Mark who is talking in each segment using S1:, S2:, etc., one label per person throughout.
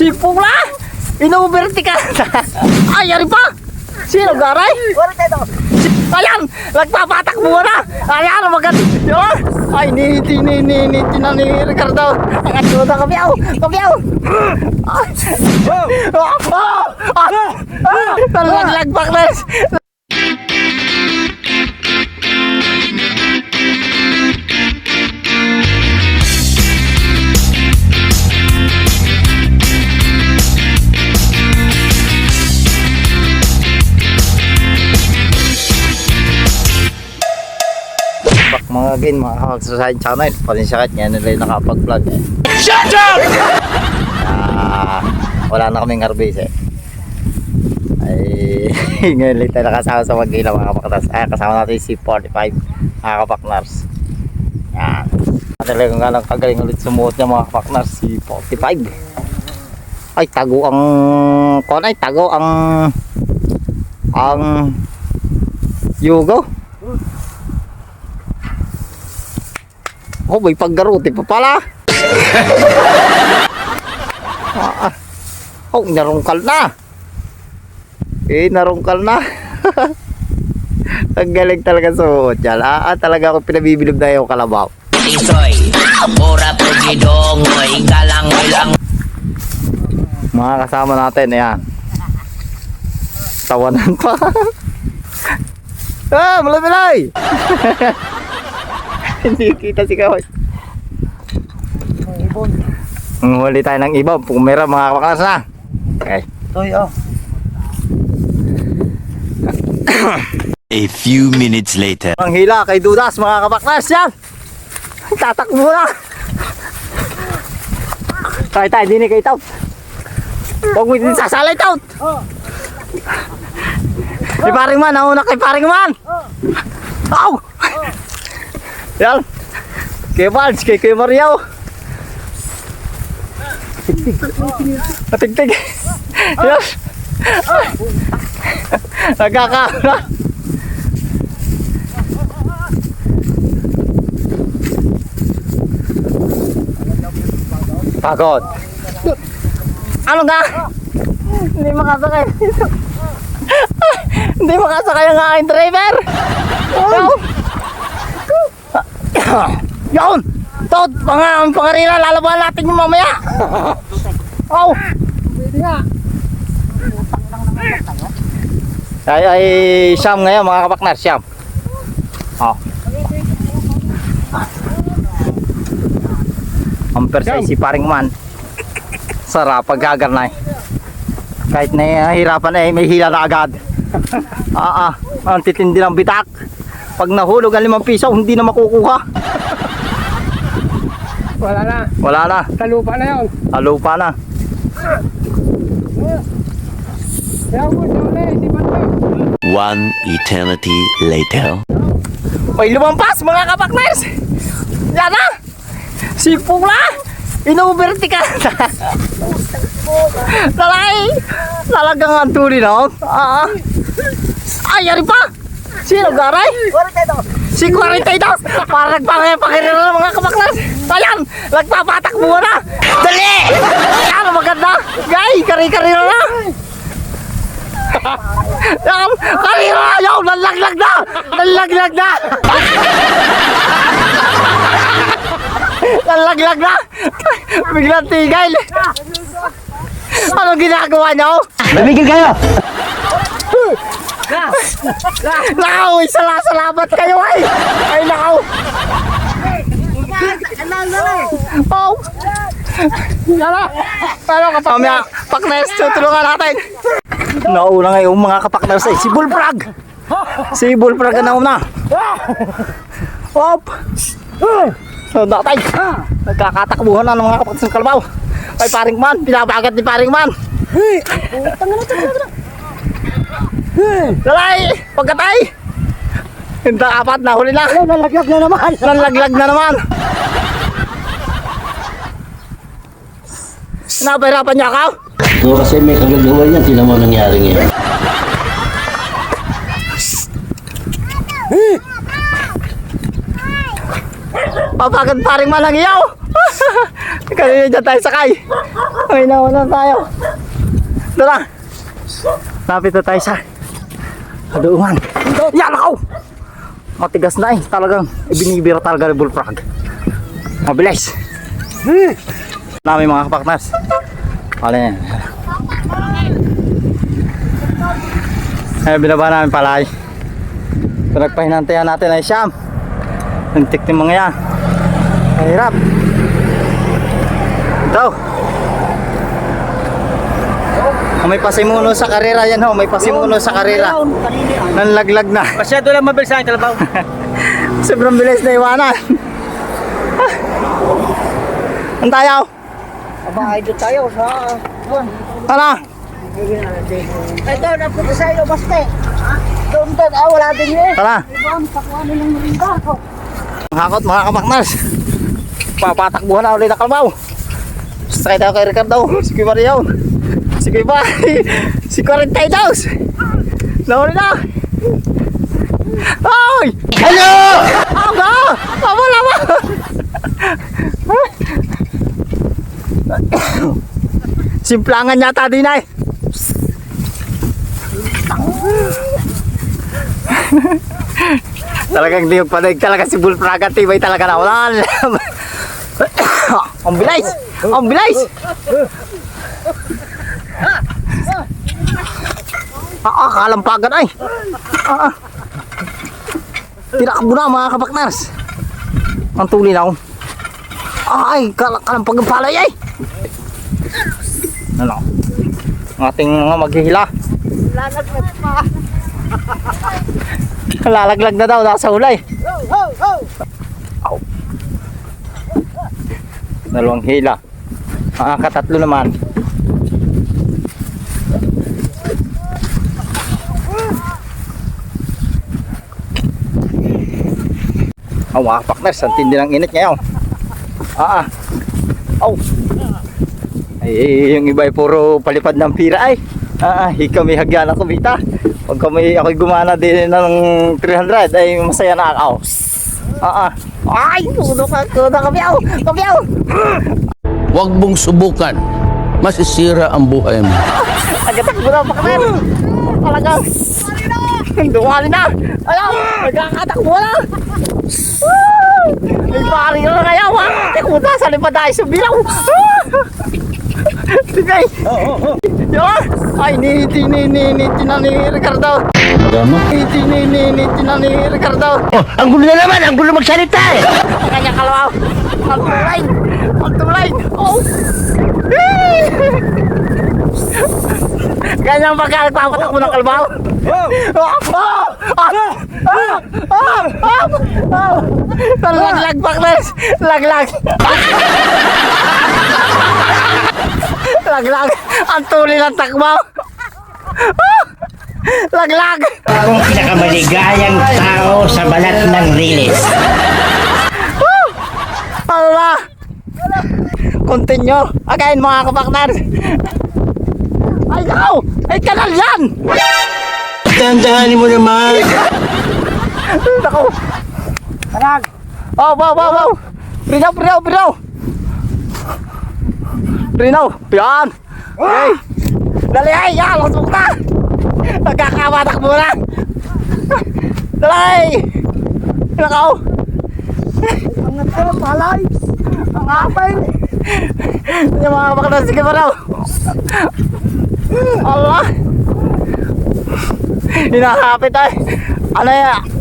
S1: Si Pula! Inuberti ka! Ay, yari pa! Sino, Garay? Ayan! Nagpapatakbo na! Ayan, maganda! Yun! Ay, niniti, niniti na ni Ricardo! Ang atuda, kabiyaw! Kabiyaw! Ah! Ah! Ah! Ah! Talaglag, Bakles! Bak mga again, mga kakagsasahin channel. Paninsakit, ngayon nila yung nakapag-vlog eh. Shut up! Ah, wala na kaming harvest eh. Ay, ngayon lang tayo nakasama sa mag-ilaw mga kapaknars. Ah, kasama natin si 45 mga kapaknars. Yan. Talagang nga lang kagaling ulit sumuot niya mga kapaknars si 45. Ay, tago ang... Kon ay, tago ang... Ang... Yugo. Oh, may paggaruti pa pala. ah, oh, narungkal na. Eh, narungkal na. Ang galing talaga suot yan. Ah, ah, talaga ako pinabibilog na yung kalabaw.
S2: Isoy, ora pugidongoy, galangoy lang
S1: Mga kasama natin, ayan. Tawanan pa. ah, malay-malay! Hindi kita si Kahoy. Ang huli tayo ng ibon. Pumira mga kapakas na. Okay.
S3: Toy, oh.
S4: A few minutes later.
S1: Ang hila kay Dudas mga kapaklas yan. Tatakbo na. Tayo tayo, hindi ni kay Tout. Huwag mo din sasalay Tout. Kay paring man, nauna kay paring man. Aw! Yan. Kay Vals, kay kay Mariaw. Tigtig. Yan. Nagkakauna. Pagod. Ano nga? Hindi makasakay. Hindi makasakay ang aking driver. Yun. Yun. Tod, mga pangarila, lalabahan natin yung mamaya. Oh. Ay, ay, Siyam ngayon, mga kapaknar, Siyam. Oh. Ang persay si paring man. Sarap paggagarnay. Kahit nahihirapan eh, may hila na agad. Ah, ah, ang titindi ng bitak. Pag nahulog ang limang piso, hindi na makukuha.
S3: Wala na.
S1: Wala na,
S3: na yun.
S1: alupa na.
S3: Ulit. Di ba na?
S4: One eternity later.
S1: May lumampas mga kapakners! Yan na! Si Pula! Inuberti ka! Talay! Talagang ang tuli na Ah! Ay, yari pa! Sino, Garay? Si 42! Para nagpangay pakirira ng! Nagpapatakbo na! Dali! Ayan, maganda! Gay! Kari-kari na na! Yan! Karira! Ayaw! Nalaglag na! Nalaglag na! Nalaglag na! Biglang tigil! Anong ginagawa niyo?
S3: Namigil kayo.
S1: Nakaw! Isala salamat kayo ay! Ay nakaw! Oh! Yara! Pero kapamaya, paknes, tutulungan natin! Nauna ngayon mga kapakners ay si Bullfrog! Si Bullfrog ang nauna! Hop! So, natay! Nagkakatakbuhan na ng mga kapakners ng kalabaw! Kay paring man, pinabagat ni paring man! Dalay! Pagkatay! Hindi apat na huli na!
S3: Nalaglag na naman.
S1: Nalaglag na naman! Napahirapan niya ako?
S5: No, kasi may kagagawa niya, tinan mo nangyari ngayon.
S1: Papagat paring malang iyaw! Kanina dyan tayo sakay. Ay, nawalan tayo. Tara. Lapit na tayo sa kaduungan. Yan ako! Matigas na eh. Talagang ibinibira talaga ng bullfrog. Mabilis. Namin mga kapaknas. Ano yan? Ay, binaba namin palay. Pinagpahinantayan natin ay siyam. Ang tik ng mga yan. Mahirap. Oh, may pasimuno sa karera yan ho. May pasimuno sa karera. Nanlaglag na.
S3: Masyado lang mabilis ang kalabaw.
S1: Sobrang bilis na iwanan. Ang tayo.
S3: Aba, ito tayo sa...
S1: Ano?
S3: Ito, napunta sa iyo, baste. Doon doon, ah, wala din eh.
S1: Tara.
S3: Ibang, pakuha nilang marinda ako.
S1: Hakot mga kapaknas. Papatakbuhan na ulit na kalbaw. Sakay tayo kay Ricardo. Si Kuya Mario. Si Kuya Bay. Si Quarantay Daws. Nahuli na. Ay! Hello! Aba! Aba lama! Simplangan yata din ay. Talagang di panig talaga si Bullfrog at tibay talaga na wala. Ang bilis! Ang bilis! Ah, ah, kalampagan ay. Ah, ah. Tinakbo na mga kapaknars. Ang tuli na ako. Ay, kal kalampagan palay ay. Ano? Ang ating mga maghihila.
S3: Lalaglag pa.
S1: Lalaglag na daw nasa hulay.
S3: Ho.
S1: Dalawang hila. Mga katatlo naman. Oh, mga partners, ang tindi ng init ngayon. Ah, ah. Oh. Ay, yung iba ay puro palipad ng pira ay. Ah, ah, ikaw may hagyan ako, Bita. Pag kami ako'y gumana din ng 300, ay masaya na ako. Ah, ah. Ay, kuno ka, kuno kabiyaw, kabiyaw.
S6: Huwag mong subukan. Masisira ang buhay mo.
S1: Agatak mo na, pakner. Talagang. Duwali na. Ayaw, nagkakatakbo na. May pari na kaya, wa. Tekuta, sa lipad tayo sa bilaw. Sige. Yan. Ay, niti, niti, niti na ni Ricardo.
S5: Ano?
S1: Niti, niti, niti na ni Ricardo.
S6: Oh, ang gulo na naman! Ang gulo magsalita eh!
S1: Kanya kalawaw. Ang tulay. Ang tulay. Oh. Ganyan ba kaya papatak mo ng kalbaw? Oh! Oh! Oh! Ah! Ah! Ah! Ah! Laglag, Baklas! Laglag! Laglag! Ang tuloy ng takbaw! Ah! Laglag!
S7: Akong pinakamaligayang tao sa balat ng rilis.
S1: Allah! Continue! Again mga kapaknar! Ay, nakaw! Ay, kanal yan!
S6: Tandahanin mo naman!
S1: Nakaw! Kanal! Oh, wow, wow, wow! Prinaw, prinaw, prinaw! Prinaw! Yan! Okay! Dali ay! Yan! Lusok na! Nagkakabatak mo na! Dali! Nakaw!
S3: Ang nagkala, palay. Ang apay.
S1: Yung mga baklas, sige pa raw. Allah. Hinahapit ay. Ano yan?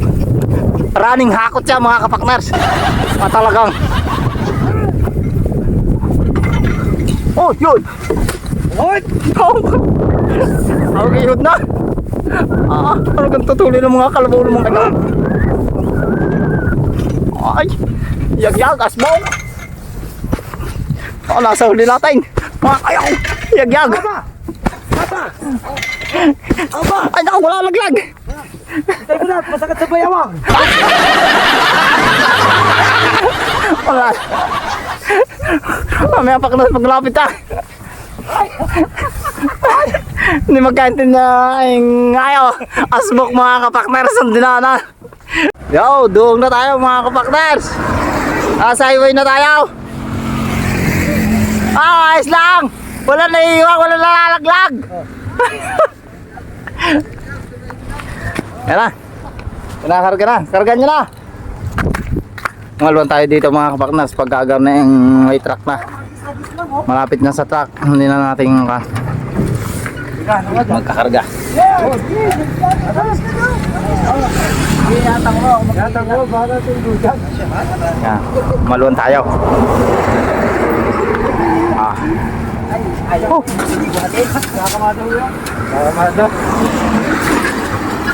S1: Running hakot siya mga kapaknars. Ah, talagang. Oh, yun. Oh. Okay, yun na. Ah, talagang tutuloy ng mga kalabaw ng mga ganun. Ay, yag-yag, asbaw. Oh, nasa huli natin. Mga kayaw, yag-yag. Ay, naku, wala laglag.
S3: Tayo mo na, masakit sa bayawang.
S1: Wala. Mamaya pa na paglapit ah. Hindi magkaintin na yung ayo. Asbok mga kapakners ang dinana. Yo, doong na tayo mga kapakners. Nasa highway na tayo. Ah, ayos lang. Wala naiiwan, wala nalalaglag. Yan na. Kinakarga na. Karga nyo na. Ngaluan tayo dito mga kapaknas pag agar na yung may truck na. Malapit na sa truck. Hindi na natin ka magkakarga. Yan. Maluan tayo. Ah. Oh.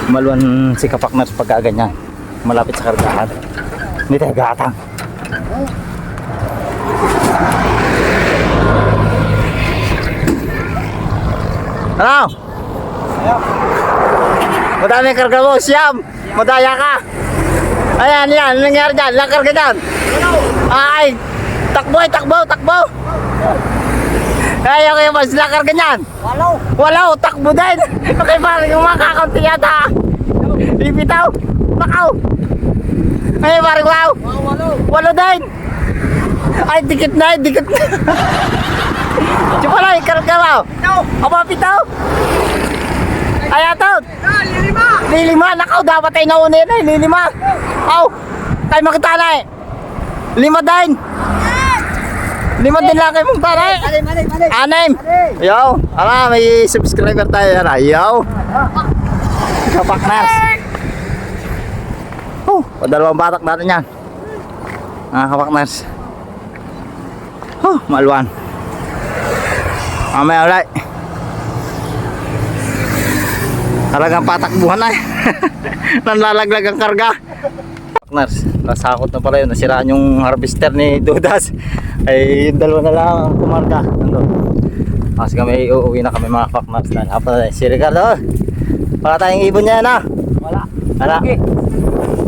S1: Maluan si Kapaknas pag ganyan. Malapit sa kargahan. Hindi tayo gatang. Ano? Madami karga mo, siyam. Madaya ka. Ayan, yan. Nangyari dyan? Ilang karga dyan? Ay, takbo, ay, takbo, takbo. Ay, okay, mas ilang karga niyan?
S3: Walo.
S1: Wala, takbo din. Okay, parang yung mga kakaunti yata. Bibitaw. Nakaw. Ay, parang wow.
S3: Walo.
S1: Walo din. Ay, dikit na, dikit na. Chupa lang, ikarga mo.
S3: Ito.
S1: Aba, pitaw. Ay, atot.
S3: Ah, lilima.
S1: Lilima, nakaw, dapat ay nauna yun ay, lilima. Aw, tayo makita na eh. Lima din. Lima din lang kayo mong
S3: mali.
S1: Anim. Yo, ala, may subscriber tayo ah. Yo. Kapakners. Oh, dalawang batak natin yan. Ah, kapakners. Oh, maluan. Mamaya ulit. Talagang patakbuhan na eh. Nanlalaglag ang karga. Partners, nasakot na pala yun. Nasiraan yung harvester ni Dudas. Ay, yung dalawa na lang ang kumarga. Nandun. Kasi kami uuwi na kami mga partners. Dahil hapon na si Ricardo. Wala tayong ibon niya na.
S3: Wala.
S1: Wala.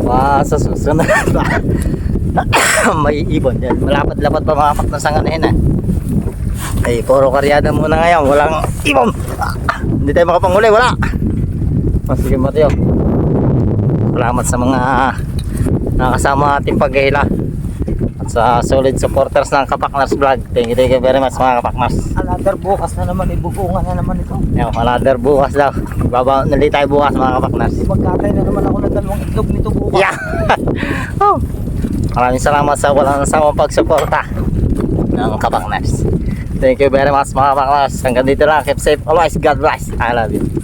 S1: Wow, sa susunod. May ibon yan. Malapad-lapad pa mga partners ang anahin eh. Ay, puro karyada muna ngayon. Walang ibon. Hindi tayo makapanghuli. Wala. Oh, sige Mateo. Salamat sa mga nakasama ating paghihila. At sa solid supporters ng Kapaknars Vlog. Thank you, thank you very much mga Kapaknars.
S3: Another bukas na naman, ibukungan na naman ito.
S1: Yung another bukas daw. Baba, nali tayo bukas mga Kapaknars.
S3: Magkatay na naman ako ng dalawang itlog nito bukas.
S1: Yeah! oh. Maraming salamat sa walang samang pagsuporta ng Kapaknars. Thank you very much mga Kapaknars. Hanggang dito lang. Keep safe always. God bless. I love you.